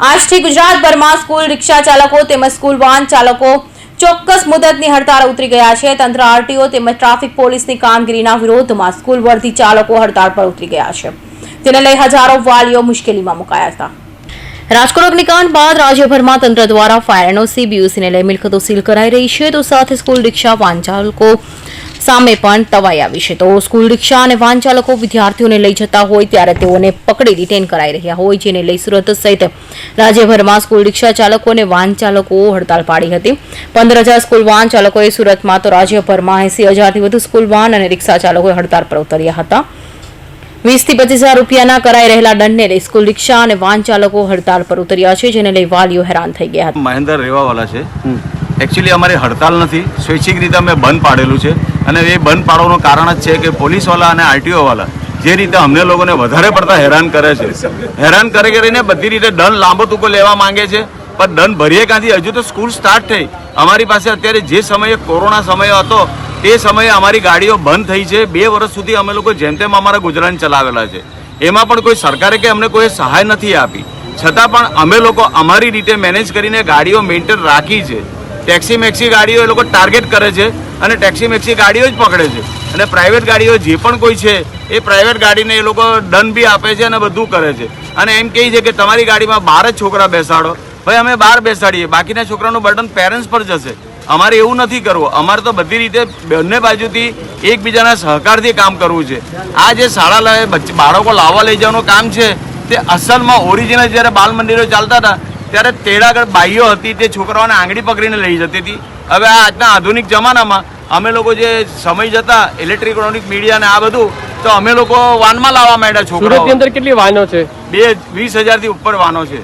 આજથી ગુજરાતભરમાં સ્કૂલ રિક્ષા ચાલકો તેમજ સ્કૂલ વાહન ચાલકો ચોક્કસ મુદતની હડતાળ ઉતરી ગયા છે. તંત્ર આરટીઓ તેમજ ટ્રાફિક પોલીસની કામગીરીના વિરોધમાં સ્કૂલ વર્ધી ચાલકો હડતાળ પર ઉતરી ગયા છે. તેને લઈ હજારો વાલીઓ મુશ્કેલીમાં મુકાયા હતા. રાજકોટ અગ્નિકાંડ બાદ રાજ્યભરમાં તંત્ર દ્વારા ફાયર એનઓસી, બીયુસીને લઈ મિલકતો સીલ કરાઈ રહી છે. તો સાથે સ્કૂલ રિક્ષા વાહન ચાલકો સામે પણ તવાઈ આવી છે. તો સ્કૂલ રિક્ષા અને વાહન ચાલકો વિદ્યાર્થીઓને લઈ જતા હોય ત્યારે તેઓને પકડી ડિટેન કરાઈ રહ્યા હોય જેને લઈ સુરત સહિત રાજ્યભરમાં સ્કૂલ રિક્ષા ચાલકો અને વાહન ચાલકો હડતાળ પાડી હતી. પંદર હજાર સ્કૂલ વાહન ચાલકોએ સુરતમાં તો રાજ્યભરમાં એસી હજારથી વધુ સ્કૂલ વાહન અને રિક્ષા ચાલકોએ હડતાળ પર ઉતર્યા હતા. વીસથી પચીસ હજાર રૂપિયાના કરાઈ રહેલા દંડને લઈ સ્કૂલ રિક્ષા અને વાહન ચાલકો હડતાળ પર ઉતર્યા છે જેને લઈ વાલીઓ હેરાન થઈ ગયા હતા. મહેન્દ્ર રેવાવાલા છે. એકચ્યુઅલી અમારી હડતાલ નથી. સ્વૈચ્છિક રીતે અમે બંધ પાડેલું છે. અને એ બંધ પાડવાનું કારણ જ છે કે પોલીસવાળા અને આરટીઓવાળા જે રીતે અમને લોકોને વધારે પડતા હેરાન કરે છે, હેરાન કરે કરીને બધી રીતે દંડ લાંબો ટૂંકો લેવા માંગે છે, પણ દંડ ભરીએ ક્યાંથી? હજુ તો સ્કૂલ સ્ટાર્ટ થઈ. અમારી પાસે અત્યારે જે સમયે કોરોના સમય હતો, તે સમયે અમારી ગાડીઓ બંધ થઈ છે. બે વર્ષ સુધી અમે લોકો જેમ તેમ અમારા ગુજરાન ચલાવેલા છે. એમાં પણ કોઈ સરકારે કે અમને કોઈ સહાય નથી આપી. છતાં પણ અમે લોકો અમારી રીતે મેનેજ કરીને ગાડીઓ મેન્ટેન રાખી છે. ટેક્સી મેક્સી ગાડીઓ એ લોકો ટાર્ગેટ કરે છે. અને ટેક્સી મેક્સી ગાડીઓ જ પકડે છે. અને પ્રાઇવેટ ગાડીઓ જે પણ કોઈ છે, એ પ્રાઇવેટ ગાડીને એ લોકો દંડ બી આપે છે અને બધું કરે છે. અને એમ કહે છે કે તમારી ગાડીમાં બાર જ છોકરા બેસાડો. ભાઈ, અમે બાર બેસાડીએ. બાકીના છોકરાનું બર્ડન પેરેન્ટ્સ પર જશે. અમારે એવું નથી કરવું. અમારે તો બધી રીતે બંને બાજુથી એકબીજાના સહકારથી કામ કરવું છે. આ જે શાળા બાળકો લાવવા લઈ જવાનું કામ છે, તે અસલમાં ઓરિજિનલ જ્યારે બાલ મંદિરો ચાલતા હતા, ત્યારે તેડાગઢ બાઈઓ હતી, તે છોકરાઓને આંગળી પકડીને લઈ જતી હતી. હવે આ આજના આધુનિક જમાનામાં અમે લોકો જે સમય જતા ઇલેક્ટ્રોનિક મીડિયા ને આ બધું તો અમે લોકો વાનમાં લાવવા માંડ્યા છોકરાઓ. અંદર કેટલી વાનો છે? બે વીસ હજારથી ઉપર વાનો છે.